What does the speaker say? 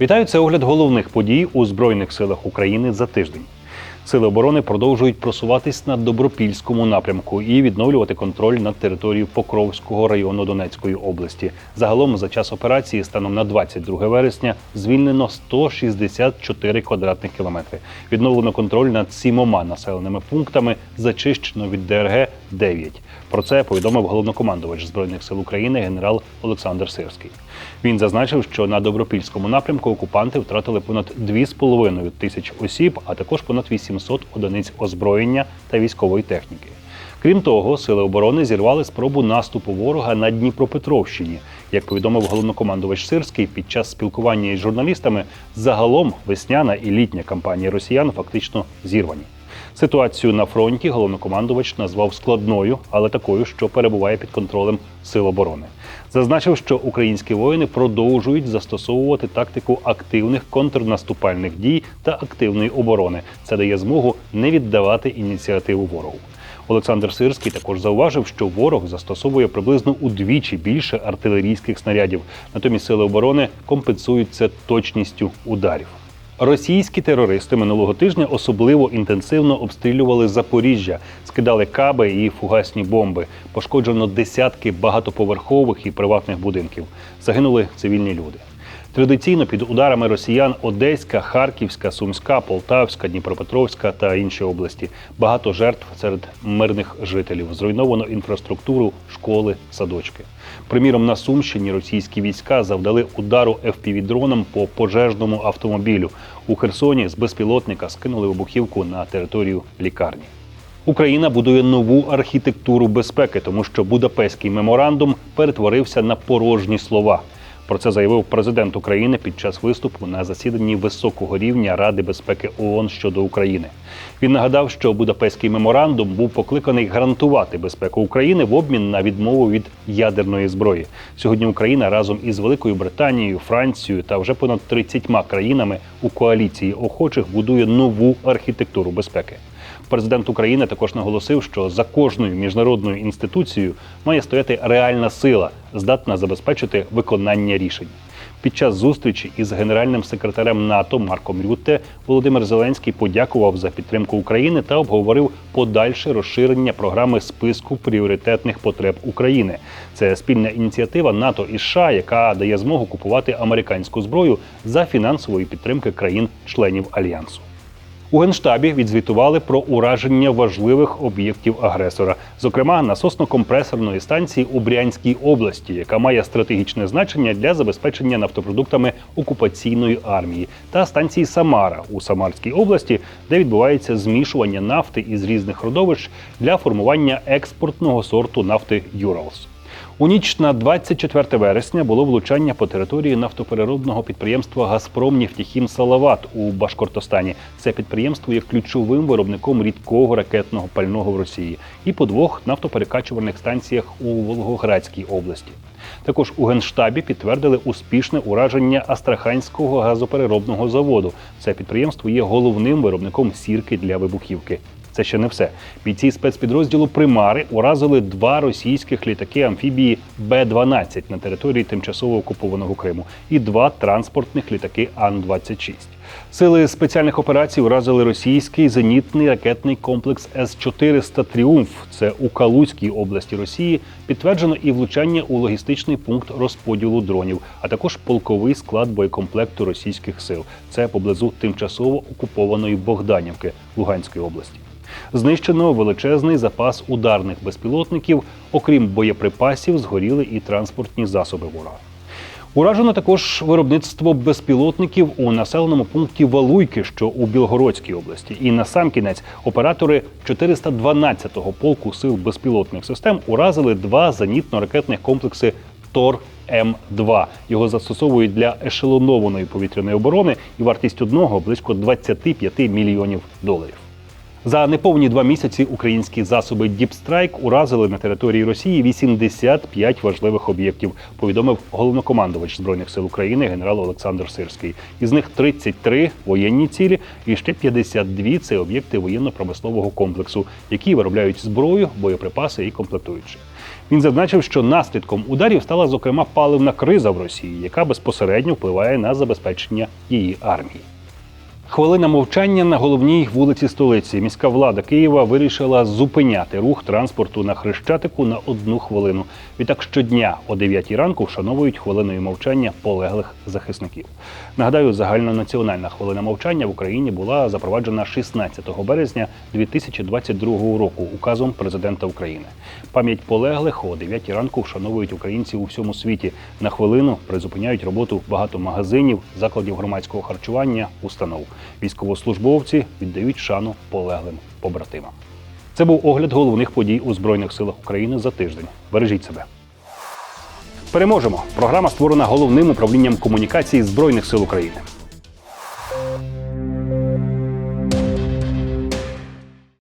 Вітаю, це огляд головних подій у Збройних силах України за тиждень. Сили оборони продовжують просуватись на добропільському напрямку і відновлювати контроль над територією Покровського району Донецької області. Загалом за час операції станом на 22 вересня звільнено 164 квадратних кілометри. Відновлено контроль над сімома населеними пунктами, зачищено від ДРГ 9. Про це повідомив головнокомандувач збройних сил України генерал Олександр Сирський. Він зазначив, що на добропільському напрямку окупанти втратили понад 2,5 тисяч осіб, а також понад 800 одиниць озброєння та військової техніки. Крім того, сили оборони зірвали спробу наступу ворога на Дніпропетровщині. Як повідомив головнокомандувач Сирський, під час спілкування із журналістами загалом весняна і літня кампанії росіян фактично зірвані. Ситуацію на фронті головнокомандувач назвав складною, але такою, що перебуває під контролем сил оборони. Зазначив, що українські воїни продовжують застосовувати тактику активних контрнаступальних дій та активної оборони. Це дає змогу не віддавати ініціативу ворогу. Олександр Сирський також зауважив, що ворог застосовує приблизно удвічі більше артилерійських снарядів. Натомість сили оборони компенсують це точністю ударів. Російські терористи минулого тижня особливо інтенсивно обстрілювали Запоріжжя, скидали каби і фугасні бомби. Пошкоджено десятки багатоповерхових і приватних будинків. Загинули цивільні люди. Традиційно під ударами росіян Одеська, Харківська, Сумська, Полтавська, Дніпропетровська та інші області. Багато жертв серед мирних жителів. Зруйновано інфраструктуру, школи, садочки. Приміром, на Сумщині російські війська завдали удару FPV-дроном по пожежному автомобілю. У Херсоні з безпілотника скинули вибухівку на територію лікарні. Україна будує нову архітектуру безпеки, тому що Будапештський меморандум перетворився на порожні слова. Про це заявив президент України під час виступу на засіданні високого рівня Ради безпеки ООН щодо України. Він нагадав, що Будапештський меморандум був покликаний гарантувати безпеку України в обмін на відмову від ядерної зброї. Сьогодні Україна разом із Великою Британією, Францією та вже понад 30 країнами у коаліції охочих будує нову архітектуру безпеки. Президент України також наголосив, що за кожною міжнародною інституцією має стояти реальна сила, здатна забезпечити виконання рішень. Під час зустрічі із генеральним секретарем НАТО Марком Рютте Володимир Зеленський подякував за підтримку України та обговорив подальше розширення програми списку пріоритетних потреб України. Це спільна ініціатива НАТО і США, яка дає змогу купувати американську зброю за фінансової підтримки країн-членів альянсу. У генштабі відзвітували про ураження важливих об'єктів агресора, зокрема насосно-компресорної станції у Брянській області, яка має стратегічне значення для забезпечення нафтопродуктами окупаційної армії, та станції Самара у Самарській області, де відбувається змішування нафти із різних родовищ для формування експортного сорту нафти Юралс. У ніч на 24 вересня було влучання по території нафтопереробного підприємства Газпром Нефтехім Салават у Башкортостані. Це підприємство є ключовим виробником рідкого ракетного пального в Росії і по двох нафтоперекачувальних станціях у Волгоградській області. Також у генштабі підтвердили успішне ураження Астраханського газопереробного заводу. Це підприємство є головним виробником сірки для вибухівки. Це ще не все. Бійці спецпідрозділу Примари уразили два російських літаки амфібії Б-12 на території тимчасово окупованого Криму і два транспортних літаки Ан-26. Сили спеціальних операцій уразили російський зенітний ракетний комплекс С-400 Тріумф. Це у Калузькій області Росії. Підтверджено і влучання у логістичний пункт розподілу дронів, а також полковий склад боєкомплекту російських сил. Це поблизу тимчасово окупованої Богданівки Луганської області. Знищено величезний запас ударних безпілотників. Окрім боєприпасів, згоріли і транспортні засоби ворога. Уражено також виробництво безпілотників у населеному пункті Валуйки, що у Білгородській області. І на сам кінець оператори 412-го полку сил безпілотних систем уразили два зенітно-ракетних комплекси Тор. М2. його застосовують для ешелонованої повітряної оборони, і вартість одного близько 25 мільйонів доларів. За неповні два місяці українські засоби Діпстрайк уразили на території Росії 85 важливих об'єктів. Повідомив головнокомандувач збройних сил України генерал Олександр Сирський. Із них 33 воєнні цілі, і ще 52 – це об'єкти воєнно-промислового комплексу, які виробляють зброю, боєприпаси і комплектуючі. Він зазначив, що наслідком ударів стала зокрема паливна криза в Росії, яка безпосередньо впливає на забезпечення її армії. Хвилина мовчання на головній вулиці столиці. Міська влада Києва вирішила зупиняти рух транспорту на Хрещатику на одну хвилину. Відтак щодня о 9 ранку вшановують хвилиною мовчання полеглих захисників. Нагадаю, загальнонаціональна хвилина мовчання в Україні була запроваджена 16 березня 2022 року указом президента України. Пам'ять полеглих о 9 ранку вшановують українці у всьому світі. На хвилину призупиняють роботу багато магазинів, закладів громадського харчування, установ. Військовослужбовці віддають шану полеглим побратимам. Це був огляд головних подій у Збройних силах України за тиждень. Бережіть себе. Переможемо. Програма створена головним управлінням комунікації Збройних сил України.